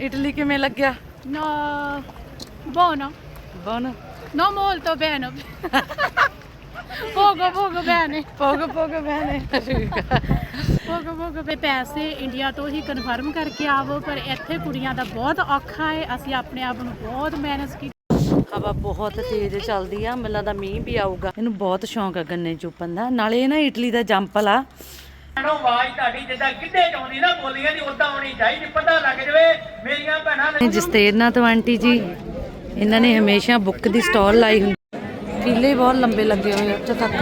Italy ਕਿਵੇਂ ਲੱਗਿਆ? No, buono. ਬਨ Non molto bene. poco poco bene. ਪੋਗ ਪੋਗ ਬਹਿਨੇ ਠੀਕ ਆ। Poco poco ਬੇ ਪੈਸੇ ਇੰਡੀਆ ਤੋਂ ਹੀ ਕਨਫਰਮ ਕਰਕੇ ਆਵੋ ਪਰ ਇੱਥੇ ਕੁੜੀਆਂ ਦਾ ਬਹੁਤ ਔਖਾ ਹੈ ਅਸੀਂ ਆਪਣੇ ਆਪ ਨੂੰ ਬਹੁਤ ਮਿਹਨਤ ਕੀਤੀ ਹਵਾ ਬਹੁਤ ਤੇਜ਼ ਚੱਲਦੀ ਆ। ਮੈਨੂੰ ਲੱਗਦਾ ਮੀਂਹ ਵੀ ਆਊਗਾ। ਇਹਨੂੰ ਬਹੁਤ ਸ਼ੌਂਕ ਆ ਗੰਨੇ ਚੁੱਪਣ ਦਾ। ਨਾਲੇ ਇਹ ਨਾ ਇਟਲੀ ਦਾ ਜੰਪਲ ਆ। ਨੂੰ ਆਵਾਜ਼ ਤੁਹਾਡੀ ਜਿੱਦਾਂ ਕਿੱਡੇ ਚਾਉਂਦੀ ਨਾ ਬੋਲੀਆਂ ਦੀ ਉਦਾਂ ਆਉਣੀ ਚਾਹੀਦੀ ਪਤਾ ਲੱਗ ਜਵੇ ਮੇਰੀਆਂ ਭੈਣਾਂ ਨੇ ਜਸਤੇਰਨਾ ਤੋਂ ਆਂਟੀ ਜੀ ਇਹਨਾਂ ਨੇ ਹਮੇਸ਼ਾ ਬੁੱਕ ਦੀ ਸਟਾਲ ਲਾਈ ਹੁੰਦੀ। ਕੀਲੇ ਬਹੁਤ ਲੰਬੇ ਲੱਗੇ ਹੋਏ ਆ ਉੱਥੇ ਤੱਕ।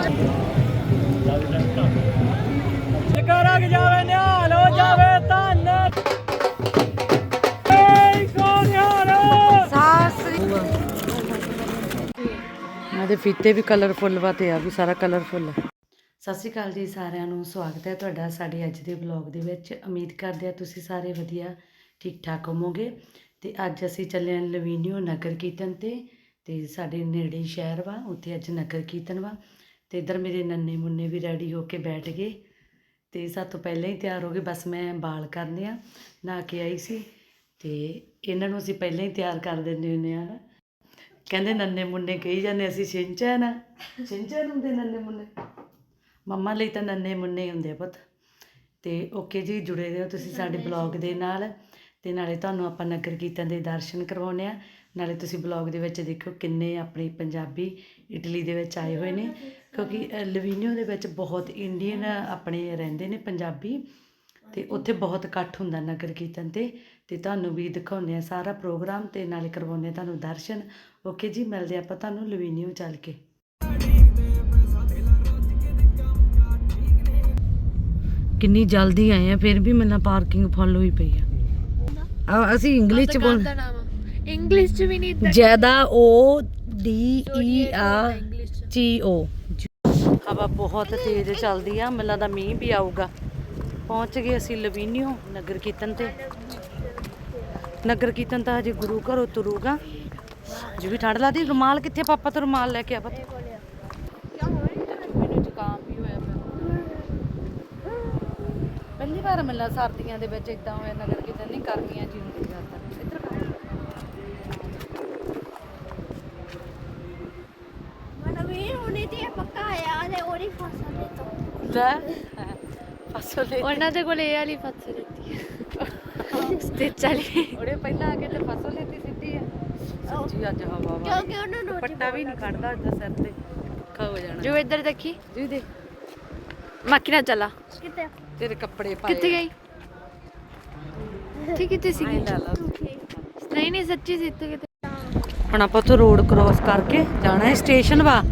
ਕਰਕ ਜਾਵੇ ਨਿਹਾਲ ਹੋ ਜਾਵੇ ਧੰਨ। ਇਹਦੇ ਫੀਤੇ ਵੀ ਕਲਰਫੁੱਲ ਵਾ ਤੇ ਆ ਵੀ ਸਾਰਾ ਕਲਰਫੁੱਲ ਆ। ਸਤਿ ਸ਼੍ਰੀ ਅਕਾਲ ਜੀ ਸਾਰਿਆਂ ਨੂੰ, ਸਵਾਗਤ ਹੈ ਤੁਹਾਡਾ ਸਾਡੇ ਅੱਜ ਦੇ ਵਲੌਗ ਦੇ ਵਿੱਚ। ਉਮੀਦ ਕਰਦੇ ਆ ਤੁਸੀਂ ਸਾਰੇ ਵਧੀਆ ਠੀਕ ਠਾਕ ਹੋਵੋਗੇ। ਤੇ ਅੱਜ ਅਸੀਂ ਚੱਲੇ ਹਾਂ ਲਵੀਨੀਓ ਨਗਰ ਕੀਰਤਨ ਤੇ ਤੇ ਸਾਡੇ ਨੇੜੇ ਸ਼ਹਿਰ ਵਾ, ਉੱਥੇ ਅੱਜ ਨਗਰ ਕੀਰਤਨ ਵਾ। ਤੇ ਇਧਰ ਮੇਰੇ ਨੰਨੇ ਮੁੰਨੇ ਵੀ ਰੈਡੀ ਹੋ ਕੇ ਬੈਠ ਗਏ। ਤੇ ਸਾਤੋਂ ਪਹਿਲਾਂ ਹੀ ਤਿਆਰ ਹੋ ਗਏ, ਬਸ ਮੈਂ ਬਾਲ ਕਰਨੇ ਆ, ਨਹਾ ਕੇ ਆਈ ਸੀ। ਤੇ ਇਹਨਾਂ ਨੂੰ ਅਸੀਂ ਪਹਿਲਾਂ ਹੀ ਤਿਆਰ ਕਰ ਦਿੰਦੇ ਹੁੰਦੇ ਆ ਨਾ। ਕਹਿੰਦੇ ਨੰਨੇ ਮੁੰਨੇ ਕਹੀ ਜਾਂਦੇ ਅਸੀਂ ਛਿੰਚਾ ਨਾ। ਛਿੰਚਾ ਹੁੰਦੇ ਨੰਨੇ ਮੁੰਨੇ ਮੰਮਾ ਲਈ ਤਾਂ ਨੰਨੇ ਮੁੰਨੇ ਹੁੰਦੇ ਆ ਪੁੱਤ। ਤੇ ਓਕੇ ਜੀ ਜੁੜੇ ਰਹੋ ਤੁਸੀਂ ਸਾਡੇ ਬਲੌਗ ਦੇ ਨਾਲ। ਤੇ ਨਾਲੇ ਤੁਹਾਨੂੰ ਆਪਾਂ ਨਗਰ ਕੀਰਤਨ ਦੇ ਦਰਸ਼ਨ ਕਰਵਾਉਣੇ ਆ। ਨਾਲੇ ਤੁਸੀਂ ਬਲੌਗ ਦੇ ਵਿੱਚ ਦੇਖੋ ਕਿੰਨੇ ਆਪਣੇ ਪੰਜਾਬੀ ਇਟਲੀ ਦੇ ਵਿੱਚ ਆਏ ਹੋਏ ਨੇ। ਕਿਉਂਕਿ ਲਵੀਨੀਓ ਦੇ ਵਿੱਚ ਬਹੁਤ ਇੰਡੀਅਨ ਆਪਣੇ ਰਹਿੰਦੇ ਨੇ ਪੰਜਾਬੀ। ਤੇ ਉੱਥੇ ਬਹੁਤ ਇਕੱਠ ਹੁੰਦਾ ਨਗਰ ਕੀਰਤਨ ਤੇ। ਤੇ ਤੁਹਾਨੂੰ ਵੀ ਦਿਖਾਉਂਦੇ ਆ ਸਾਰਾ ਪ੍ਰੋਗਰਾਮ ਤੇ ਨਾਲੇ ਕਰਵਾਉਂਦੇ ਆ ਤੁਹਾਨੂੰ ਦਰਸ਼ਨ। ਓਕੇ ਜੀ ਮਿਲਦੇ ਆਪਾਂ ਤੁਹਾਨੂੰ ਲਵੀਨੀਓ ਚੱਲ ਕੇ। ਕਿੰਨੀ ਜਲਦੀ ਆਏ ਆ ਫਿਰ ਵੀ ਮੈਨੂੰ ਪਾਰਕਿੰਗ ਫੁੱਲ ਹੋਈ ਪਈ ਆ। ਆ ਅਸੀਂ ਇੰਗਲਿਸ਼ ਚ ਬੋਲ ਇੰਗਲਿਸ਼ ਚ ਵੀ ਨਹੀਂ ਜ਼ਿਆਦਾ ਓ ਡੀ ਈ ਆ ਜੀ ਓ। ਹਵਾ ਬਹੁਤ ਤੇਜ਼ ਚੱਲਦੀ ਆ ਮੈਨੂੰ ਲੱਗਦਾ ਮੀਂਹ ਵੀ ਆਊਗਾ। ਪਹੁੰਚ ਗਏ ਅਸੀਂ ਲਵੀਨੀਓ ਨਗਰ ਕੀਰਤਨ ਤੇ। ਨਗਰ ਕੀਰਤਨ ਤਾਂ ਹਜੇ ਗੁਰੂ ਘਰੋਂ ਤੁਰੂਗਾ। ਜੀ ਵੀ ਠੰਡ ਲੱਗਦੀ ਰੁਮਾਲ ਕਿੱਥੇ ਪਾਪਾ ਤੋਂ ਰੁਮਾਲ ਲੈ ਕੇ ਆ ਪਤਾ ਮੈਨੂੰ ਜ਼ੁਕਾਮ ਵੀ ਹੋਇਆ ਪਿਆ ਪਹਿਲੀ ਵਾਰ ਮਿਲਣਾ ਸਰਦੀਆਂ ਦੇ ਵਿੱਚ ਇਦਾਂ ਹੋਇਆ ਨਗਰ ਕੀਰਤਨ ਨਹੀਂ ਚ ਹੀ ਹੁੰਦੀ ਜ਼ਿਆਦਾ ਇੱਧਰ ਮਨਵੀਰ ਹੁਣੇ ਤੇ ਪੱਕਾ ਆਇਆ ਤੇ ਉਹਦੀ ਫਸਲ ਦੇ ਤੋਂ। ਲੈ ਫਸਲ ਉਹਨਾਂ ਦੇ ਕੋਲ ਇਹ ਵਾਲੀ ਫਸਲ ਦਿੱਤੀ ਹੈ। ਸਟਿਚ ਵਾਲੀ। ਉਹਨੇ ਪਹਿਲਾਂ ਆ ਕੇ ਤੇ ਫਸਲ ਲੈਤੀ ਸਿੱਧੀ ਆ। ਸੱਚੀ ਅੱਜ ਹਵਾ ਵਾ। ਕਿਉਂਕਿ ਉਹਨਾਂ ਨੂੰ ਪੱਟਾ ਵੀ ਨਹੀਂ ਕੱਢਦਾ ਅੱਜ ਸਿਰ ਤੇ। ਔਖਾ ਹੋ ਜਾਣਾ। ਜੋ ਇੱਧਰ ਦੇਖੀ। ਜੀ ਦੇ। ਮੱਕੀ ਨਾਲ ਚਲਾ। ਕਿੱਥੇ ਤੇਰੇ ਕੱਪੜੇ ਪਾਏ ਕਿੱਥੇ ਗਈ? ਠੀਕ ਕਿੱਥੇ ਸੀ ਨਹੀਂ ਨਹੀਂ ਸੱਚੀ ਸੀ ਇੱਥੇ ਕਿਤੇ। ਹੁਣ ਆਪਾਂ ਤੋਂ ਰੋਡ ਕ੍ਰੋਸ ਕਰਕੇ ਜਾਣਾ ਹੈ ਸਟੇਸ਼ਨ ਵਾ।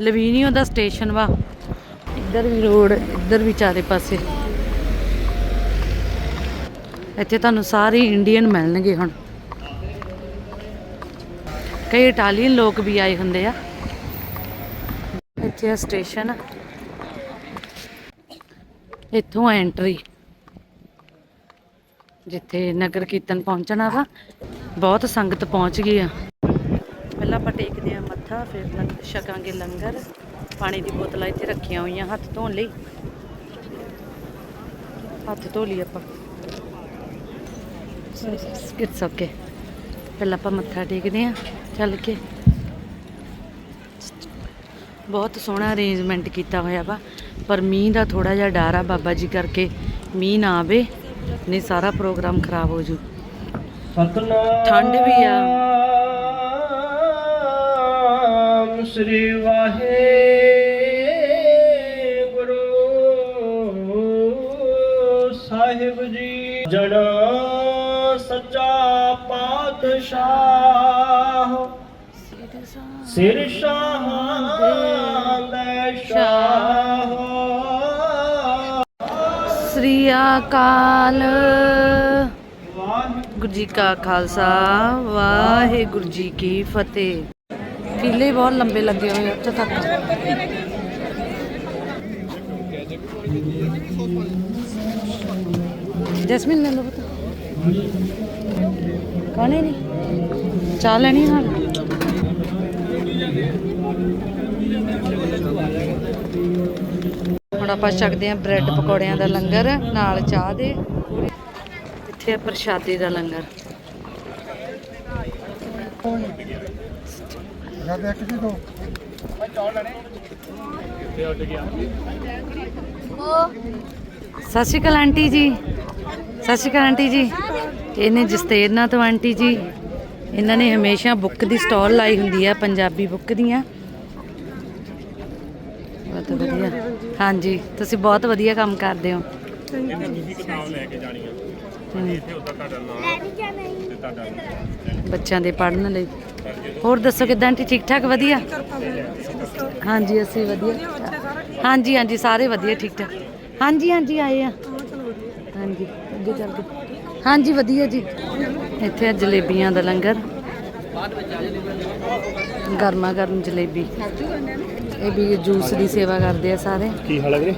ਲਵੀਨੀਓ ਦਾ ਸਟੇਸ਼ਨ ਵਾ। ਇੱਧਰ ਵੀ ਰੋਡ ਇੱਧਰ ਵੀ ਚਾਰੇ ਪਾਸੇ। ਇੱਥੇ ਤੁਹਾਨੂੰ ਸਾਰੇ ਇੰਡੀਅਨ ਮਿਲਣਗੇ ਹੁਣ। ਕਈ ਇਟਾਲੀਅਨ ਲੋਕ ਵੀ ਆਏ ਹੁੰਦੇ ਆ। ਇੱਥੇ ਆ ਸਟੇਸ਼ਨ ਇੱਥੋਂ ਐਂਟਰੀ ਜਿੱਥੇ ਨਗਰ ਕੀਰਤਨ ਪਹੁੰਚਣਾ ਵਾ, ਬਹੁਤ ਸੰਗਤ ਪਹੁੰਚ ਗਈ ਆ। ਪਹਿਲਾਂ ਆਪਾਂ ਟੇਕਦੇ ਆ ਮੱਥਾ, ਫਿਰ ਛਕਾਂਗੇ ਲੰਗਰ। ਪਾਣੀ ਦੀ ਬੋਤਲਾਂ ਇੱਥੇ ਰੱਖੀਆਂ ਹੋਈਆਂ, ਹੱਥ ਧੋਣ ਲਈ। ਹੱਥ ਧੋ ਲਈ ਆਪਾਂ। ਇਟਸ ਓਕੇ ਪਹਿਲਾਂ ਆਪਾਂ ਮੱਥਾ ਟੇਕਦੇ ਆ ਚੱਲ ਕੇ। ਬਹੁਤ ਸੋਹਣਾ ਅਰੇਂਜਮੈਂਟ ਕੀਤਾ ਹੋਇਆ ਵਾ। ਪਰ ਮੀਂਹ ਦਾ ਥੋੜਾ ਜਿਹਾ ਡਰ ਆ ਬਾਬਾ ਜੀ ਕਰਕੇ। ਮੀਂਹ ਨਾ ਆਵੇ ਨਹੀਂ ਸਾਰਾ ਪ੍ਰੋਗਰਾਮ ਖਰਾਬ ਹੋ ਜੂ। ਸਤਨਾਮ ਠੰਡ ਵੀ ਆ। ਸ੍ਰੀ ਵਾਹਿਗੁਰੂ ਸਾਹਿਬ ਜੀ। ਜਣਾ ਸੱਚਾ ਪਾਤਸ਼ਾਹ। ਸਿਰ ਸ਼ਾਹਾਂ ਅਕਾਲ ਵਾਹਿਗੁਰੂ ਗੁਰੂ ਜੀ ਕਾ ਖਾਲਸਾ ਵਾਹਿਗੁਰੂ ਜੀ ਕੀ ਫਤਿਹ ਕੀਲੇ ਬਹੁਤ ਲੰਬੇ ਲੱਗੇ ਹੋਏ ਆ ਉੱਥੇ ਤੱਕ ਜੈਸਮੀਨ ਲੈ ਲਓ ਬਤਾ ਕਾਣੇ ਨਹੀਂ ਚਾਹ ਲੈਣੀ ਹੈ ਨਾਲ ਹੁਣ ਆਪਾਂ ਛਕਦੇ ਆਂ ਬ੍ਰੈਡ ਪਕੌੜਿਆਂ ਦਾ ਲੰਗਰ ਨਾਲ ਚਾਹ ਦੇ। ਇੱਥੇ ਤੇ ਪ੍ਰਸ਼ਾਦੇ ਦਾ ਲੰਗਰ। ਸਤਿ ਸ਼੍ਰੀ ਅਕਾਲ ਆਂਟੀ ਜੀ। ਸਤਿ ਸ਼੍ਰੀ ਅਕਾਲ ਆਂਟੀ ਜੀ। ਇਹਨੇ ਜਸਤੇਰਨਾ ਤੋਂ ਆਂਟੀ ਜੀ। ਇਹਨਾਂ ਨੇ ਹਮੇਸ਼ਾ ਬੁੱਕ ਦੀ ਸਟਾਲ ਲਾਈ ਹੁੰਦੀ ਆ ਪੰਜਾਬੀ ਬੁੱਕ ਦੀਆਂ। ਬਹੁਤ ਵਧੀਆ। ਹਾਂਜੀ ਤੁਸੀਂ ਬਹੁਤ ਵਧੀਆ ਕੰਮ ਕਰਦੇ ਹੋ। ਲੈ ਕੇ ਜਾਣਾ ਹੀ। ਬੱਚਿਆਂ ਦੇ ਪੜ੍ਹਨ ਲਈ। ਹੋਰ ਦੱਸੋ ਕਿਦਾਂ ਆਂਟੀ ਠੀਕ ਠਾਕ ਵਧੀਆ। ਹਾਂਜੀ ਅਸੀਂ ਵਧੀਆ। ਹਾਂਜੀ ਹਾਂਜੀ ਸਾਰੇ ਵਧੀਆ ਠੀਕ ਠਾਕ ਹਾਂਜੀ ਹਾਂਜੀ ਆਏ ਆ। ਹਾਂਜੀ ਅੱਗੇ ਚੱਲ ਕੇ। ਹਾਂਜੀ ਵਧੀਆ ਜੀ। ਇੱਥੇ ਆ ਜਲੇਬੀਆਂ ਦਾ ਲੰਗਰ। ਗਰਮਾ ਗਰਮ ਜਲੇਬੀ। ਇਹ ਵੀ ਜੂਸ ਦੀ ਸੇਵਾ ਕਰਦੇ ਆ ਸਾਰੇ। ਕੀ ਹਾਲ ਹੈ ਵੀਰੇ?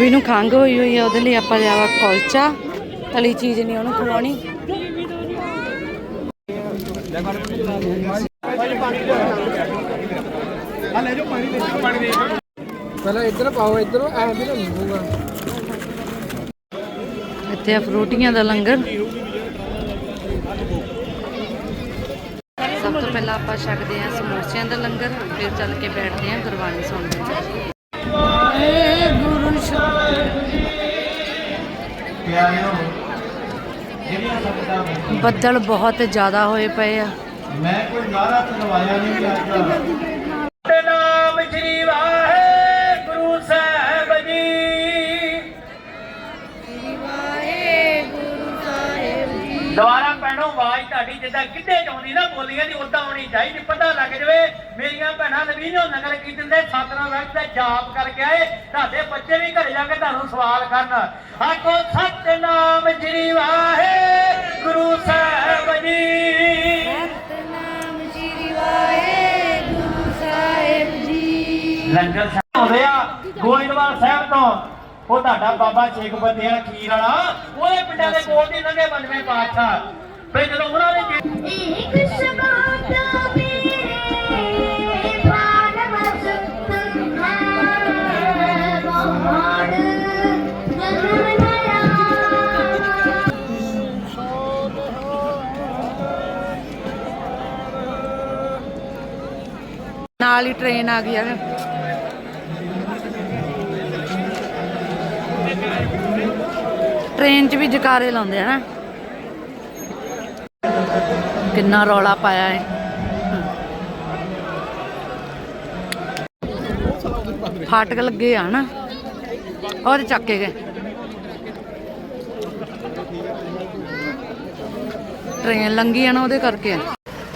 ਜੁਬੀ ਨੂੰ ਖੰਘ ਹੋਈ ਹੋਈ ਆ ਉਹਦੇ ਲਈ ਆਪਾਂ ਲਿਆਵਾ ਕੁਲਚਾ। ਤਲੀ ਚੀਜ਼ ਨਹੀਂ ਉਹਨੂੰ ਖਵਾਉਣੀ। ਪਹਿਲਾਂ ਇੱਧਰ ਪਾਓ ਇੱਧਰ ਐ ਵੀ ਨਹੀਂ ਹੋਊਗਾ। ਇੱਥੇ ਆ ਫਰੂਟੀਆਂ ਦਾ ਲੰਗਰ। ਸਭ ਤੋਂ ਪਹਿਲਾਂ ਆਪਾਂ ਛਕਦੇ ਆ ਸਮੋਸਿਆਂ ਦਾ ਲੰਗਰ ਫਿਰ ਚੱਲ ਕੇ ਬੈਠਦੇ ਆ ਗੁਰਬਾਣੀ ਸੁਣਦੇ ਏ ਬੱਦਲ ਬਹੁਤ ਜ਼ਿਆਦਾ ਹੋਏ ਪਏ ਆ। ਮੈਂ ਕੋਈ ਨਾਰਾ ਤਲਵਾਇਆ ਨਹੀਂ ਅੱਜ ਤੁਹਾਡੀ ਜਿੱਦਾਂ ਕਿੱਡੇ ਚਾਉਂਦੀ ਨਾ ਬੋਲੀਆਂ ਦੀ ਉਦਾਂ ਆਉਣੀ ਚਾਹੀਦੀ ਪਤਾ ਲੱਗ ਜਵੇ ਮੇਰੀਆਂ ਭੈਣਾਂ ਨਵੀਨੋ ਨਗਰ ਕੀਰਤਨ ਦੇ ਸਤਨਾਮ ਵਕਤ ਤੇ ਜਾਪ ਕਰਕੇ ਆਏ ਤੁਹਾਡੇ ਬੱਚੇ ਵੀ ਘਰੇ ਜਾ ਕੇ ਤੁਹਾਨੂੰ ਸਵਾਲ ਕਰਨ। ਆਖੋ ਸਤਨਾਮ ਸਾਹਿਬ ਜੀ। ਸਤਨਾਮ ਸ੍ਰੀ ਵਾਹਿਗੁਰੂ ਸਾਹਿਬ ਜੀ। ਲੰਗਰ ਹੁੰਦੇ ਆ ਗੋਇੰਦਵਾਲ ਸਾਹਿਬ ਤੋਂ। ਉਹ ਤੁਹਾਡਾ ਬਾਬਾ ਸ਼ੇਖ ਬੰਦਿਆ ਖੀਰ ਵਾਲਾ ਉਹਦੇ ਪਿੰਡਾਂ ਦੇ ਕੋਲ ਦੀ ਲੰਘੇ ਬੰਦਵੇਂ ਪਾਤਸ਼ਾਹ। ਫਿਰ ਜਦੋਂ ਉਹਨਾਂ ਨੇ ਇੱਕ ਸ਼ਬਦ ਵੀਰੇ ਬਾਣ ਵਸਤ ਹੈ ਮਹਾਨ ਜਨਮਿਆ ਨਾਲ ਹੀ ਟ੍ਰੇਨ ਆ ਗਈ ਯਾਰ ਟ੍ਰੇਨ 'ਚ ਵੀ ਜਕਾਰੇ ਲਾਉਂਦੇ ਆ ਨਾ। ਕਿੰਨਾ ਰੌਲਾ ਪਾਇਆ ਹੈ। ਫਾਟਕ ਲੱਗੇ ਆ ਨਾ। ਔਰ ਚੱਕੇ ਗਏ। ਟ੍ਰੇਨ ਲੰਗੀ ਆ ਨਾ ਉਹਦੇ ਕਰਕੇ।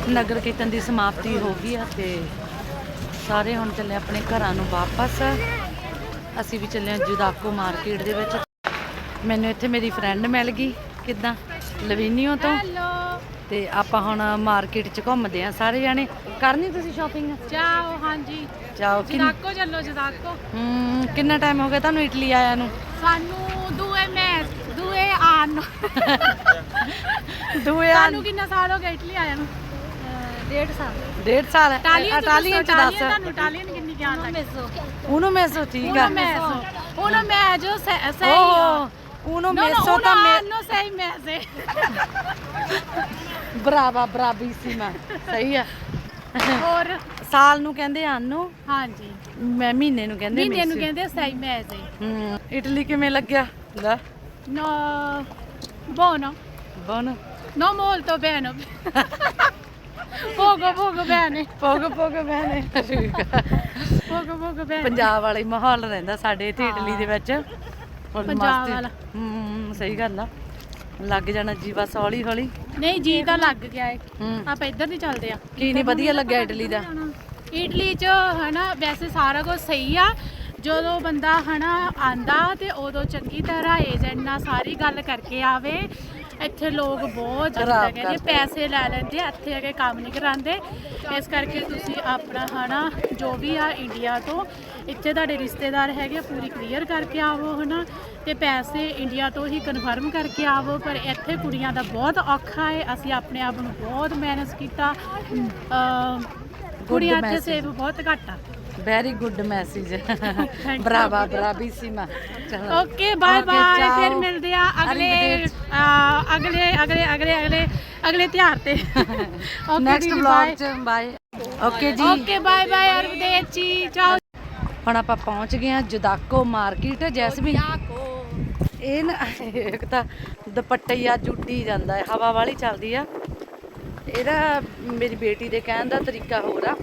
ਨਗਰ ਕੀਰਤਨ ਦੀ ਸਮਾਪਤੀ ਹੋ ਗਈ ਆ ਤੇ ਸਾਰੇ ਹੁਣ ਚੱਲੇ ਆਪਣੇ ਘਰਾਂ ਨੂੰ ਵਾਪਸ। ਅਸੀਂ ਵੀ ਚੱਲੇ ਹਾਂ ਜੁਦਾਕੋ ਮਾਰਕੀਟ ਦੇ ਵਿੱਚ। ਮੈਨੂੰ ਇੱਥੇ ਮੇਰੀ ਫਰੈਂਡ ਮਿਲ ਗਈ। ਕਿੱਦਾਂ? ਲਵੀਨੀਓ ਤੋਂ? ਤੇ ਆਪਾਂ ਹੁਣ ਮਾਰਕੀਟ 'ਚ ਘੁੰਮਦੇ ਆ ਸਾਰੇ ਜਾਣੇ ਕਰਨੀ ਤੁਸੀਂ ਸ਼ਾਪਿੰਗ ਜਾਓ ਹਾਂਜੀ। ਕਿੰਨ- ਜਦਾਕੋ ਚੱਲੋ ਜਦਾਕੋ। ਹਮ, ਕਿੰਨਾ ਟਾਈਮ ਹੋ ਗਿਆ ਤੁਹਾਨੂੰ ਇਟਲੀ ਆਇਆ ਨੂੰ? ਸਾਨੂੰ ਦੂਏ ਮੈਚ ਦੂਏ ਆਨ ਨੂੰ। ਦੂਏ ਆ ਤੁਹਾਨੂੰ ਕਿੰਨਾ ਸਾਲ ਹੋ ਗਿਆ ਇਟਲੀ ਆਇਆ ਨੂੰ? ਡੇਢ ਸਾਲ। ਡੇਢ ਸਾਲ ਇਟਾਲੀਅਨ ਚ ਦੱਸ। ਤੁਹਾਨੂੰ ਇਟਾਲੀਅਨ ਕਿੰਨੀ ਗਿਆਨ ਲੱਗੀ ਉਹਨੂੰ ਮੈਸੋ ਠੀਕ ਆ। mezzo uno mezzo se- sei ਓਹ ਉਹਨੂੰ ਮੈਸੋ ਤਾਂ ਮੈਂ anno sei mesi ਬਰਾਵਾ ਬਰਾਬੀਸੀਮਾ ਸਹੀ ਆ। ਹੋਰ? ਸਾਲ ਨੂੰ ਕਹਿੰਦੇ ਆਨੋ ਹਾਂਜੀ। ਮੈਂ ਮਹੀਨੇ ਨੂੰ ਕਹਿੰਦੇ ਮਹੀਨੇ ਨੂੰ। ਕਹਿੰਦੇ sei mesi ਹਮ, ਇਟਲੀ ਕਿਵੇਂ ਲੱਗਿਆ? ਲੈ। no buono ਬਨ? no molto bene poco poco bene ਪੋਗ ਪੋਗ ਠੀਕ ਆ poco poco bene ਪੰਜਾਬ ਵਾਲਾ ਹੀ ਮਾਹੌਲ ਰਹਿੰਦਾ ਸਾਡੇ ਇੱਥੇ ਇਟਲੀ ਦੇ ਵਿੱਚ। ਪੰਜਾਬ ਵਾਲਾ। ਹਮ ਸਹੀ ਗੱਲ ਆ। ਲੱਗ ਜਾਣਾ ਜੀ ਬਸ ਹੌਲੀ ਹੌਲੀ। ਨਹੀਂ ਜੀ ਤਾਂ ਲੱਗ ਗਿਆ ਏ ਆਪਾਂ ਇੱਧਰ ਦੀ ਚੱਲਦੇ ਆ। ਕੀ ਨਹੀਂ ਵਧੀਆ ਲੱਗਿਆ ਇਟਲੀ ਦਾ। ਇਟਲੀ 'ਚ ਹਨਾ ਵੈਸੇ ਸਾਰਾ ਕੁਝ ਸਹੀ ਆ। ਜਦੋਂ ਬੰਦਾ ਹਨਾ ਆਂਦਾ ਤੇ ਉਦੋਂ ਚੰਗੀ ਤਰ੍ਹਾਂ ਏਜੰਟ ਨਾਲ ਸਾਰੀ ਗੱਲ ਕਰਕੇ ਆਵੇ। ਇੱਥੇ ਲੋਕ ਬਹੁਤ ਜ਼ਿਆਦਾ ਕਹਿੰਦੇ। ਪੈਸੇ ਲੈ ਲੈਂਦੇ ਆ, ਇੱਥੇ ਆ ਕੇ ਕੰਮ ਨਹੀਂ ਕਰਾਉਂਦੇ। ਇਸ ਕਰਕੇ ਤੁਸੀਂ ਆਪਣਾ ਹਨਾ ਜੋ ਵੀ ਆ ਇੰਡੀਆ ਤੋਂ ਇੱਥੇ ਤੁਹਾਡੇ ਰਿਸ਼ਤੇਦਾਰ ਹੈਗੇ ਪੂਰੀ ਕਲੀਅਰ ਕਰਕੇ ਆਵੋ ਹਨਾ? ਤੇ ਪੈਸੇ ਇੰਡੀਆ ਤੋਂ ਹੀ ਕਨਫਰਮ ਕਰਕੇ ਆਵੋ ਪਰ ਇੱਥੇ ਕੁੜੀਆਂ ਦਾ ਬਹੁਤ ਔਖਾ ਹੈ ਅਸੀਂ ਆਪਣੇ ਆਪ ਨੂੰ ਬਹੁਤ ਮਿਹਨਤ ਕੀਤਾ। ਕੁੜੀਆਂ ਇੱਥੇ. ਸੇਵ ਬਹੁਤ ਘੱਟ ਆ। Very good message. ਬਰਾਵਾ ਬਰਾਬੀਸੀਮਾ ਚਲੋ okay bye Okay, bye ciao. ਫਿਰ ਮਿਲਦੇ ਆ ਅਗਲੇ Arrivederci. ਅਹ, ਅਗਲੇ ਅਗਲੇ ਅਗਲੇ ਅਗਲੇ ਅਗਲੇ ਤਿਉਹਾਰ ਤੇ ਓਕੇ ਨੈਕਸਟ ਵਲੌਗ ਚ ਬਾਏ ਓਕੇ ਜੀ ਓਕੇ ਬਾਏ ਬਾਏ ਅਰਵਦੇਚੀ ਚਾਓ ਹੁਣ ਆਪਾਂ ਪਹੁੰਚ ਗਏ ਆ ਜੁਦਾਕੋ ਮਾਰਕੀਟ ਜੈਸਮੀਨ। ਇਹ ਨਾ ਇੱਕ ਤਾਂ ਦੁਪੱਟਾ ਹੀ ਆ ਜੁੱਟੀ ਜਾਂਦਾ ਹੈ ਹਵਾ ਵਾਲੀ ਚੱਲਦੀ ਆ। ਇਹਦਾ ਮੇਰੀ ਬੇਟੀ ਦੇ ਕਹਿਣ ਦਾ ਤਰੀਕਾ ਹੋਰ ਆ।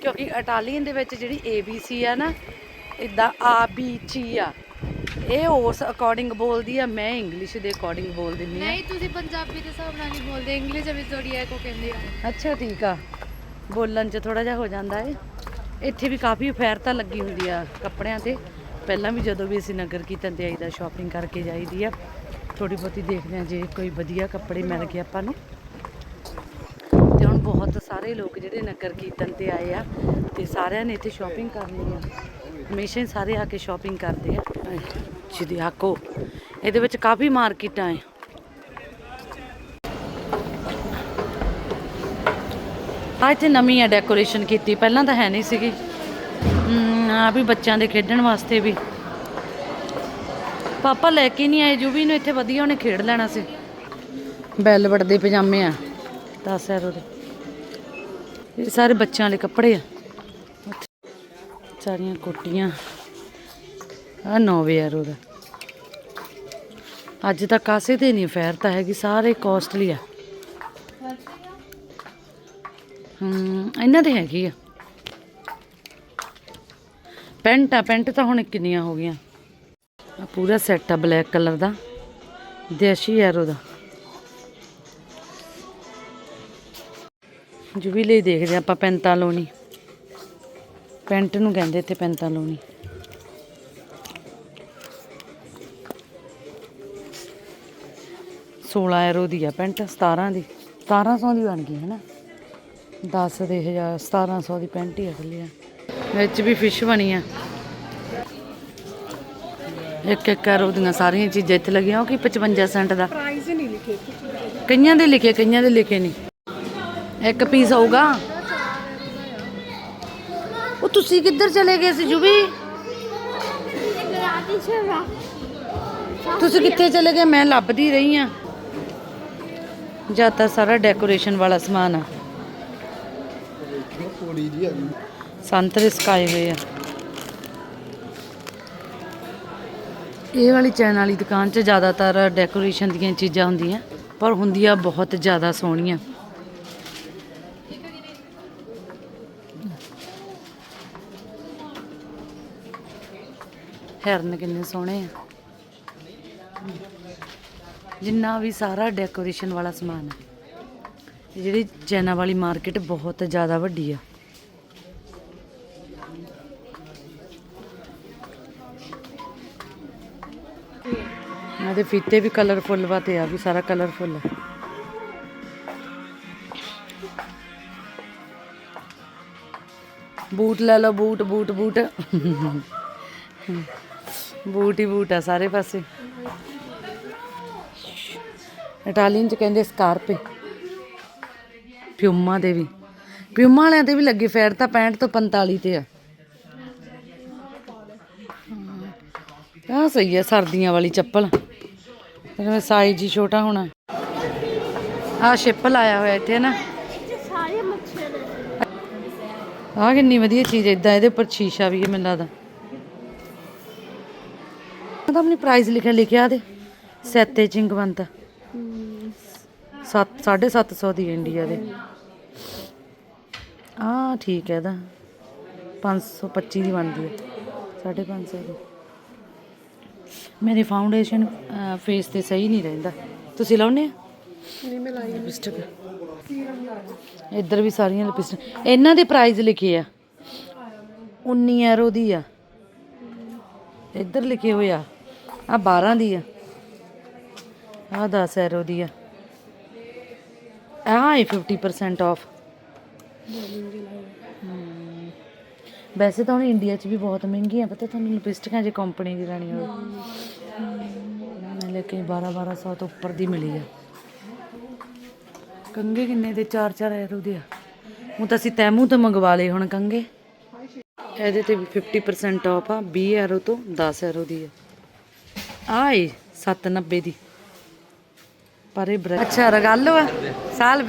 ਕਿਉਂਕਿ ਇਟਾਲੀਅਨ ਦੇ ਵਿੱਚ ਜਿਹੜੀ ABC ਆ ਨਾ ਇਦਾਂ ਆ ਬੀ ਚੀ ਆ ਇਹ ਉਸ ਅਕੋਰਡਿੰਗ ਬੋਲਦੀ ਆ ਮੈਂ ਇੰਗਲਿਸ਼ ਦੇ ਅਕੋਰਡਿੰਗ ਬੋਲ ਦਿੰਦੀ ਆ। ਨਹੀਂ ਤੁਸੀਂ ਪੰਜਾਬੀ ਦੇ ਹਿਸਾਬ ਨਾਲ ਨਹੀਂ ਬੋਲਦੇ ਇੰਗਲਿਸ਼ ਵਿੱਚ ਥੋੜੀ ਐ ਕੋ ਕਹਿੰਦੇ ਆ। ਅੱਛਾ ਠੀਕ ਆ। ਬੋਲਣ 'ਚ ਥੋੜਾ ਜਿਹਾ ਹੋ ਜਾਂਦਾ ਏ। ਇੱਥੇ ਵੀ ਕਾਫੀ ਫੈਰਤਾ ਲੱਗੀ ਹੁੰਦੀ ਆ ਕੱਪੜਿਆਂ ਤੇ। ਪਹਿਲਾਂ ਵੀ ਜਦੋਂ ਵੀ ਅਸੀਂ ਨਗਰ ਕੀਰਤਨ ਤੇ ਆਈਦਾ ਸ਼ਾਪਿੰਗ ਕਰਕੇ ਜਾਈਦੀ ਆ। ਥੋੜੀ ਬਹੁਤੀ ਦੇਖਦੇ ਆ ਜੇ ਕੋਈ ਵਧੀਆ ਕੱਪੜੇ ਮਿਲ ਗਏ ਆਪਾਂ ਨੂੰ। ਬਹੁਤ ਸਾਰੇ ਲੋਕ ਜਿਹੜੇ ਨਗਰ ਕੀਰਤਨ ਤੇ ਆਏ ਆ ਤੇ ਸਾਰਿਆਂ ਨੇ ਇੱਥੇ ਸ਼ਾਪਿੰਗ ਕਰਨੀ ਆ। ਹਮੇਸ਼ਾ ਹੀ ਸਾਰੇ ਆ ਕੇ ਸ਼ਾਪਿੰਗ ਕਰਦੇ ਆ। ਜਿਹਦੀ ਆਕੋ ਇਹਦੇ ਵਿੱਚ ਕਾਫੀ ਮਾਰਕੀਟਾਂ ਆ ਆ ਇੱਥੇ ਨਵੀਂ ਆ ਡੈਕੋਰੇਸ਼ਨ ਕੀਤੀ। ਪਹਿਲਾਂ ਤਾਂ ਹੈ ਨਹੀਂ ਸੀਗੀ। ਆ ਵੀ ਬੱਚਿਆਂ ਦੇ ਖੇਡਣ ਵਾਸਤੇ ਵੀ। ਪਾਪਾ ਲੈ ਕੇ ਨਹੀਂ ਆਏ, ਜੁਬੀ ਨੂੰ ਇੱਥੇ ਵਧੀਆ ਉਹਨੇ ਖੇਡ ਲੈਣਾ ਸੀ। ਬੈਲਵਟ ਦੇ ਪਜਾਮੇ ਆ। 10 ਦੇ ਇਹ ਸਾਰੇ ਬੱਚਿਆਂ ਵਾਲੇ ਕੱਪੜੇ ਆ। ਸਾਰੀਆਂ ਕੋਟੀਆਂ। ਆ 9 ਯੂਰੋ ਦਾ ਅੱਜ ਤੱਕ ਕਾਸੇ ਤੇ ਨਹੀਂ, ਫੈਰ ਤਾਂ ਹੈਗੀ, ਸਾਰੇ ਕੋਸਟਲੀ ਆ। ਹਮ ਇਹਨਾਂ ਦੇ ਹੈਗੀ ਆ। ਪੈਂਟ ਆ, ਪੈਂਟ ਤਾਂ ਹੁਣ ਕਿੰਨੀਆਂ ਹੋ ਗਈਆਂ। ਆ ਪੂਰਾ ਸੈੱਟ ਆ ਬਲੈਕ ਕਲਰ ਦਾ। ਦੇਸ਼ੀ ਯਾਰ ਉਹਦਾ ਜੁਬੀਲੇ ਹੀ ਦੇਖਦੇ ਆਪਾਂ ਪੈਂਤਾਲੋਨੀ। ਪੈਂਟ ਨੂੰ ਕਹਿੰਦੇ ਤੇ ਪੈਂਤਾਲੋਨੀ। ਸੋਲਾਂ ਯੂਰੋ ਦੀ ਆ ਪੈਂਟ 17 ਦੀ। 1700 ਦੀ ਬਣ ਗਈ ਹੈ ਨਾ। 10 ਦੇ ਹਜ਼ਾਰ 1700 ਦੀ ਪੈਂਟ ਹੀ ਅਗਲੀ ਆ। ਵਿੱਚ ਵੀ ਫਿਸ਼ ਬਣੀ ਆ ਇੱਕ ਇੱਕ ਕਰੋ ਦੀਆਂ ਸਾਰੀਆਂ ਚੀਜ਼ਾਂ ਇੱਥੇ ਲੱਗੀਆਂ ਉਹ ਕੀ 55 ਸੈਂਟ ਦਾ? ਪ੍ਰਾਈਸ ਨਹੀਂ ਲਿਖੇ। ਕਈਆਂ ਦੇ ਲਿਖੇ ਕਈਆਂ ਦੇ ਲਿਖੇ ਨਹੀਂ। ਇੱਕ ਪੀਸ ਹੋਊਗਾ। ਉਹ ਤੁਸੀਂ ਕਿੱਧਰ ਚਲੇ ਗਏ ਸੀ, ਜੁਬੀ? ਤੁਸੀਂ ਕਿੱਥੇ ਚਲੇ ਗਏ? ਮੈਂ ਲੱਭਦੀ ਰਹੀ ਆ। ਜਾਂ ਤਾਂ ਸਾਰਾ ਡੈਕੋਰੇਸ਼ਨ ਵਾਲਾ ਸਮਾਨ ਆ। ਸੰਤਰੇ ਸੁਕਾਏ ਹੋਏ ਆ। ਇਹ ਵਾਲੀ ਚੈਨ ਵਾਲੀ ਦੁਕਾਨ 'ਚ ਜ਼ਿਆਦਾਤਰ ਡੈਕੋਰੇਸ਼ਨ ਦੀਆਂ ਚੀਜ਼ਾਂ ਹੁੰਦੀਆਂ, ਪਰ ਹੁੰਦੀਆਂ ਬਹੁਤ ਜ਼ਿਆਦਾ ਸੋਹਣੀਆਂ। ਹੈਰਨ ਕਿੰਨੇ ਸੋਹਣੇ ਆ। ਜਿੰਨਾ ਵੀ ਸਾਰਾ ਡੈਕੋਰੇਸ਼ਨ ਵਾਲਾ ਸਮਾਨ ਹੈ ਜਿਹੜੀ ਚੈਨਾ ਵਾਲੀ ਮਾਰਕੀਟ ਬਹੁਤ ਜ਼ਿਆਦਾ ਵੱਡੀ ਆ। ਇਹਦੇ ਫੀਤੇ ਵੀ ਕਲਰਫੁੱਲ ਵਾ ਤੇ ਆ ਵੀ ਸਾਰਾ ਕਲਰਫੁੱਲ ਆ। ਬੂਟ ਲੈ ਲਓ, ਬੂਟ ਬੂਟ ਬੂਟ। ਬੂਟ ਹੀ ਬੂਟ ਆ ਸਾਰੇ ਪਾਸੇ। ਇਟਾਲੀਅਨ ਚ ਕਹਿੰਦੇ ਸਕਾਰਪੇ। ਪਿਊਮਾ ਦੇ ਵੀ। ਪਿਊਮਾ ਵਾਲਿਆਂ ਤੇ ਵੀ ਲੱਗੀ ਫੈਰ ਤਾਂ 65 ਤੋਂ 45 ਤੇ ਆ। ਆ ਸਹੀ ਆ ਸਰਦੀਆਂ ਵਾਲੀ ਚੱਪਲ। ਜਿਵੇਂ ਸਾਈਜ਼ ਹੀ ਛੋਟਾ ਹੋਣਾ। ਆ ਸ਼ਿਪ ਲਾਇਆ ਹੋਇਆ ਇੱਥੇ ਨੇ। ਆ। ਕਿੰਨੀ ਵਧੀਆ ਚੀਜ਼ ਇਦਾਂ ਇਹਦੇ ਉੱਪਰ ਸ਼ੀਸ਼ਾ ਵੀ ਹੈ ਮੈਨੂੰ ਲੱਗਦਾ। ਤਾਂ ਆਪਣੀ ਪ੍ਰਾਈਸ ਲਿਖਿਆ ਲਿਖਿਆ ਦੇ ਸੈਤੇ ਚਿੰਗਵੰਤ 7 750 ਦੀ ਇੰਡੀਆ ਦੇ। ਆ ਠੀਕ ਹੈ ਇਹਦਾ 525 ਦੀ ਬਣਦੀ ਹੈ। 550 ਦੀ। ਮੇਰੇ ਫਾਊਂਡੇਸ਼ਨ ਫੇਸ ਤੇ ਸਹੀ ਨਹੀਂ ਰਹਿੰਦਾ। ਤੁਸੀਂ ਲਾਉਨੇ ਆ ਨਹੀਂ ਮੈਂ ਲਾਈ ਲਿਪਸਟਿਕ। ਇੱਧਰ ਵੀ ਸਾਰੀਆਂ ਲਿਪਸਟਿਕ। ਇਹਨਾਂ ਦੇ ਪ੍ਰਾਈਸ ਲਿਖੇ ਆ। 19 ਯੂਰੋ ਦੀ ਆ। ਇੱਧਰ ਲਿਖੇ ਹੋਏ ਆ। ਆ 12 ਦੀ ਆ। ਆ 10 ਯੂਰੋ ਦੀ ਆ। ਆ ਹੈ 50% ਆਫ ਵੈਸੇ ਤਾਂ ਹੁਣ ਇੰਡੀਆ 'ਚ ਵੀ ਬਹੁਤ ਮਹਿੰਗੀਆਂ, ਪਤਾ ਤੁਹਾਨੂੰ ਲਿਪਸਟਿਕਾਂ ਜੇ ਕੰਪਨੀ ਦੀ ਲੈਣੀ ਹੋਵੇ ਮੈਂ ਲੈ ਕੇ 12 1200 ਤੋਂ ਉੱਪਰ ਦੀ ਮਿਲੀ ਆ। ਕੰਗੇ ਕਿੰਨੇ ਦੇ? 4-4 ਯੂਰੋ ਦੇ ਆ। ਉਹ ਤਾਂ ਅਸੀਂ ਤੈਮੂ ਤੋਂ ਮੰਗਵਾ ਲਏ ਹੁਣ ਕੰਗੇ ਇਹਦੇ ਤੇ ਵੀ 50% ਆਫ ਆ 20 ਯੂਰੋ ਤੋਂ 10 ਐਰੋ ਦੀ ਆ। ਆਏ 790 ਦੀ। ਪਰ ਇਹ ਬ੍ਰੈਡ ਅੱਛਾ, ਰਗਾਲੋ ਆ। ਸਾਲ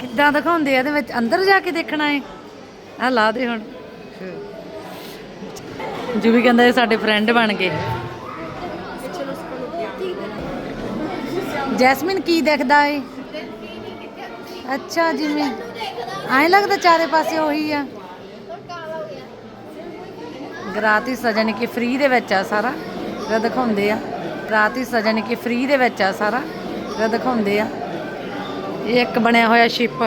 ਕਿੱਦਾਂ ਦਿਖਾਉਂਦੇ ਆ ਇਹਦੇ ਵਿੱਚ? ਅੰਦਰ ਜਾ ਕੇ ਦੇਖਣਾ ਏ। ਆ ਲਾ ਦੇ ਹੁਣ। ਜੀ ਵੀ ਕਹਿੰਦਾ ਇਹ ਸਾਡੇ ਫਰੈਂਡ ਬਣ ਗਏ। ਜੈਸਮਿਨ ਕੀ ਦੇਖਦਾ ਏ? ਅੱਛਾ, ਜਿਵੇਂ ਐਂ ਲੱਗਦਾ ਚਾਰੇ ਪਾਸੇ ਉਹੀ ਆ। ਗਰਾਤੀ ਸਜਣ ਕਿ ਫ੍ਰੀ ਦੇ ਵਿੱਚ ਆ ਸਾਰਾ ਇਹ ਦਿਖਾਉਂਦੇ ਆ। ਗਰਾਤੀ ਸਜਣ ਕਿ ਫ੍ਰੀ ਦੇ ਵਿੱਚ ਆ ਸਾਰਾ ਇਹ ਦਿਖਾਉਂਦੇ ਆ। ਇਹ ਇੱਕ ਬਣਿਆ ਹੋਇਆ ਸ਼ਿਪ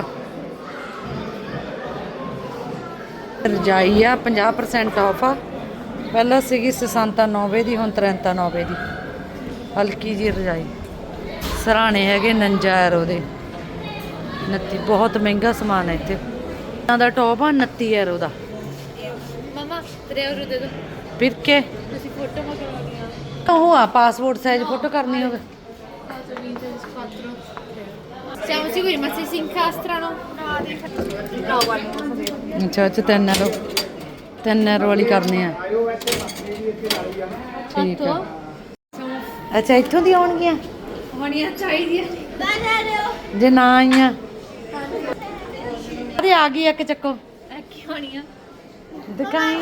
ਰਜਾਈ ਆ 50% ਆਫ ਆ। ਪਹਿਲਾਂ ਸੀਗੀ 699 ਦੀ, ਹੁਣ 93 ਦੀ। ਹਲਕੀ ਜੀ ਰਜਾਈ। ਸਰਾਣੇ ਹੈਗੇ 49 ਯੂਰੋ ਦੇ 29 ਬਹੁਤ ਮਹਿੰਗਾ ਸਮਾਨ ਹੈ ਇੱਥੇ। ਇਹਨਾਂ ਦਾ ਟੌਪ ਆ 29 ਯੂਰੋ ਦਾ 3 ਯੂਰੋ ਦੇ ਦਿਓ ਫਿਰ ਕੇ? ਤੁਸੀਂ ਫੋਟੋ ਮੰਗਵਾਉਣੀ ਆ ਉਹ ਆ ਪਾਸਪੋਰਟ ਸਾਈਜ਼ ਫੋਟੋ ਕਰਨੀ ਹੋਵੇ। Cosa mi quattro? Siamo sicuri, ma se si incastrano? No, devi fare No, guarda, non sapevo. ਅੱਛਾ ਅੱਛਾ ਤਿੰਨ ਐਰੋ ਤਿੰਨ ਐਰੋ ਵਾਲੀ ਕਰਨੀ ਆ। ਠੀਕ ਆ। ਅੱਛਾ ਇੱਥੋਂ ਦੀ ਆਉਣਗੀਆਂ? ਹੋਣੀਆਂ ਚਾਹੀਦੀਆਂ। ਜੇ ਨਾ ਆਈਆਂ। ਅਰੇ ਆ ਗਈ ਇੱਕ ਚੱਕੋ। ਐ ਕੀ ਹੋਣੀਆਂ। ਦਿਖਾਈ।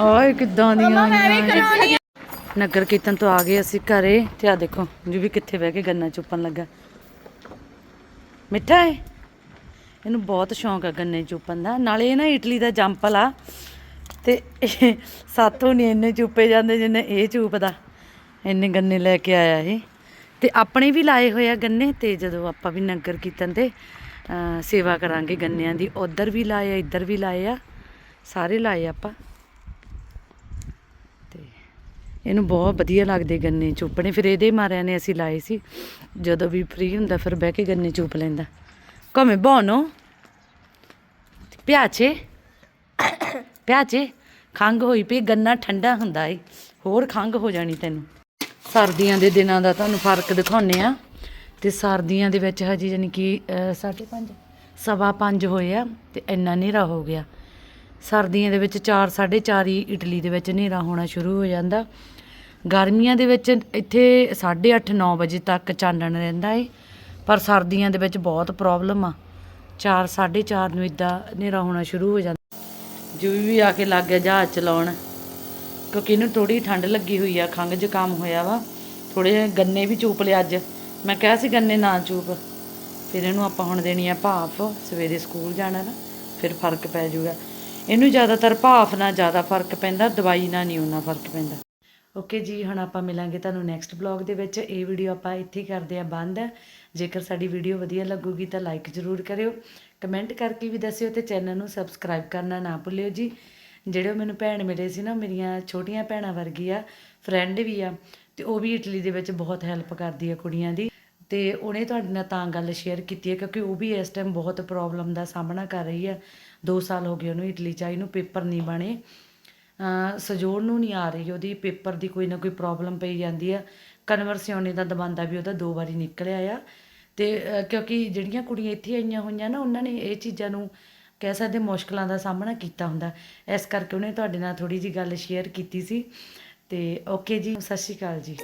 ਓਏ ਕਿੱਦਾਂ ਦੀਆਂ ਆਈਆਂ ਨਗਰ ਕੀਰਤਨ ਤੋਂ ਆ ਗਏ ਅਸੀਂ ਘਰੇ ਤੇ ਆ ਦੇਖੋ ਜੀ ਵੀ ਕਿੱਥੇ ਬਹਿ ਕੇ ਗੰਨਾ ਚੁੱਪਣ ਲੱਗਾ। ਮਿੱਠਾ ਹੈ ਇਹਨੂੰ ਬਹੁਤ ਸ਼ੌਂਕ ਆ ਗੰਨੇ ਚੁੱਪਣ ਦਾ। ਨਾਲੇ ਇਹ ਨਾ ਇਟਲੀ ਦਾ ਜੰਪਲ ਆ ਤੇ ਇਹ ਸਾਥੋਂ ਨਹੀਂ ਇੰਨੇ ਚੁੱਪੇ ਜਾਂਦੇ ਜਿੰਨੇ ਇਹ ਚੂਪਦਾ। ਇੰਨੇ ਗੰਨੇ ਲੈ ਕੇ ਆਇਆ ਇਹ। ਤੇ ਆਪਣੇ ਵੀ ਲਾਏ ਹੋਏ ਆ ਗੰਨੇ ਤੇ ਜਦੋਂ ਆਪਾਂ ਵੀ ਨਗਰ ਕੀਰਤਨ ਤੇ ਸੇਵਾ ਕਰਾਂਗੇ ਗੰਨਿਆਂ ਦੀ ਉਧਰ ਵੀ ਲਾਏ ਆ ਇੱਧਰ ਵੀ ਲਾਏ ਆ। ਸਾਰੇ ਲਾਏ ਆਪਾਂ। ਤੇ ਇਹਨੂੰ ਬਹੁਤ ਵਧੀਆ ਲੱਗਦੇ ਗੰਨੇ ਚੁੱਪਣੇ। ਫਿਰ ਇਹਦੇ ਮਾਰਿਆਂ ਨੇ ਅਸੀਂ ਲਾਏ ਸੀ। ਜਦੋਂ ਵੀ ਫ੍ਰੀ ਹੁੰਦਾ ਫਿਰ ਬਹਿ ਕੇ ਗੰਨੇ ਚੁੱਪ ਲੈਂਦਾ। come buono ਪਿਆਚੇ। ਪਿਆਚੇ। piace ਖੰਗ ਹੋਈ ਪਈ, ਗੰਨਾ ਠੰਡਾ ਹੁੰਦਾ ਏ। ਹੋਰ ਖੰਗ ਹੋ ਜਾਣੀ ਤੈਨੂੰ। ਸਰਦੀਆਂ ਦੇ ਦਿਨਾਂ ਦਾ ਤੁਹਾਨੂੰ ਫ਼ਰਕ ਦਿਖਾਉਨੇ ਆ ਤੇ ਸਰਦੀਆਂ ਦੇ ਵਿੱਚ ਹਜੇ ਜਾਨੀ ਕਿ 5:30 ਸਵਾ 5 ਹੋਏ ਆ ਤੇ ਇੰਨਾ ਹਨੇਰਾ ਹੋ ਗਿਆ। ਸਰਦੀਆਂ ਦੇ ਵਿੱਚ 4 4:30 ਹੀ ਇਟਲੀ ਦੇ ਵਿੱਚ ਹਨੇਰਾ ਹੋਣਾ ਸ਼ੁਰੂ ਹੋ ਜਾਂਦਾ। ਗਰਮੀਆਂ ਦੇ ਵਿੱਚ ਇੱਥੇ 8:30 9 ਵਜੇ ਤੱਕ ਚਾਨਣ ਰਹਿੰਦਾ ਏ, ਪਰ ਸਰਦੀਆਂ ਦੇ ਵਿੱਚ ਬਹੁਤ ਪ੍ਰੋਬਲਮ ਆ। 4 4:30 ਨੂੰ ਇਦਾਂ ਹਨੇਰਾ ਹੋਣਾ ਸ਼ੁਰੂ ਹੋ ਜਾਂਦਾ। ਜੂਵੀ ਵੀ ਆ ਕੇ ਲੱਗ ਗਿਆ ਜਹਾਜ਼ ਚਲਾਉਣ, ਕਿਉਂਕਿ ਇਹਨੂੰ ਥੋੜੀ ਠੰਡ ਲੱਗੀ ਹੋਈ ਆ, ਖੰਘ ਜ਼ੁਕਾਮ ਹੋਇਆ ਵਾ। ਥੋੜੇ ਜਿਹੇ ਗੰਨੇ ਵੀ ਚੂਪ ਲਿਆ ਅੱਜ। ਮੈਂ ਕਿਹਾ ਸੀ ਗੰਨੇ ਨਾ ਚੂਪ। ਫਿਰ ਇਹਨੂੰ ਆਪਾਂ ਹੁਣ ਦੇਣੀ ਆ ਭਾਫ, ਸਵੇਰੇ ਸਕੂਲ ਜਾਣਾ ਨਾ, ਫਿਰ ਫ਼ਰਕ ਪੈ ਜਾਊਗਾ। ਇਹਨੂੰ ਜ਼ਿਆਦਾਤਰ ਭਾਫ ਨਾਲ ਜ਼ਿਆਦਾ ਫ਼ਰਕ ਪੈਂਦਾ, ਦਵਾਈ ਨਾਲ ਨਹੀਂ ਉਹਨਾਂ ਫ਼ਰਕ ਪੈਂਦਾ। ਓਕੇ ਜੀ, ਹੁਣ ਆਪਾਂ ਮਿਲਾਂਗੇ ਤੁਹਾਨੂੰ ਨੈਕਸਟ ਬਲੌਗ ਦੇ ਵਿੱਚ। ਇਹ ਵੀਡੀਓ ਆਪਾਂ ਇੱਥੇ ਹੀ ਕਰਦੇ ਆ ਬੰਦ। ਜੇਕਰ ਸਾਡੀ ਵੀਡੀਓ ਵਧੀਆ ਲੱਗੂਗੀ ਤਾਂ ਲਾਈਕ ਜ਼ਰੂਰ ਕਰਿਓ। ਕਮੈਂਟ ਕਰਕੇ ਵੀ ਦੱਸਿਓ ਤੇ ਚੈਨਲ ਨੂੰ ਸਬਸਕ੍ਰਾਈਬ ਕਰਨਾ ਨਾ ਭੁੱਲਿਓ ਜੀ। ਜਿਹੜੇ ਉਹ ਮੈਨੂੰ ਭੈਣ ਮਿਲੇ ਸੀ ਨਾ, ਮੇਰੀਆਂ ਛੋਟੀਆਂ ਭੈਣਾਂ ਵਰਗੀ ਆ ਫਰੈਂਡ ਵੀ ਆ, ਤੇ ਉਹ ਵੀ ਇਟਲੀ ਦੇ ਵਿੱਚ ਬਹੁਤ ਹੈਲਪ ਕਰਦੀ ਆ ਕੁੜੀਆਂ ਦੀ। ਅਤੇ ਉਹਨੇ ਤੁਹਾਡੇ ਨਾਲ ਤਾਂ ਗੱਲ ਸ਼ੇਅਰ ਕੀਤੀ ਹੈ ਕਿਉਂਕਿ ਉਹ ਵੀ ਇਸ ਟਾਈਮ ਬਹੁਤ ਪ੍ਰੋਬਲਮ ਦਾ ਸਾਹਮਣਾ ਕਰ ਰਹੀ ਆ 2 ਸਾਲ ਹੋ ਗਏ ਉਹਨੂੰ ਇਟਲੀ ਚ ਆਈ ਨੂੰ, ਪੇਪਰ ਨਹੀਂ ਬਣੇ। ਅ ਸਜੋੜ ਨੂੰ ਨਹੀਂ ਆ ਰਹੀ, ਉਹਦੀ ਪੇਪਰ ਦੀ ਕੋਈ ਨਾ ਕੋਈ ਪ੍ਰੋਬਲਮ ਪਈ ਜਾਂਦੀ ਆ ਕਨਵਰਸਿਓਨੇ ਦਾ ਦਬਾਂਦਾ ਵੀ ਉਹਦਾ ਦੋ ਵਾਰੀ ਨਿਕਲਿਆ ਆ। ਤੇ ਕਿਉਂਕਿ ਜਿਹੜੀਆਂ ਕੁੜੀਆਂ ਇੱਥੇ ਆਈਆਂ ਹੋਈਆਂ ਨਾ, ਉਹਨਾਂ ਨੇ ਇਹ ਚੀਜ਼ਾਂ ਨੂੰ ਕਹਿ ਸਕਦੇ ਮੁਸ਼ਕਲਾਂ ਦਾ ਸਾਹਮਣਾ ਕੀਤਾ ਹੁੰਦਾ। ਇਸ ਕਰਕੇ ਉਹਨੇ ਤੁਹਾਡੇ ਨਾਲ ਥੋੜੀ ਜੀ ਗੱਲ ਸ਼ੇਅਰ ਕੀਤੀ ਸੀ। ਤੇ ਓਕੇ ਜੀ, ਸਤਿ ਸ਼੍ਰੀ ਅਕਾਲ ਜੀ।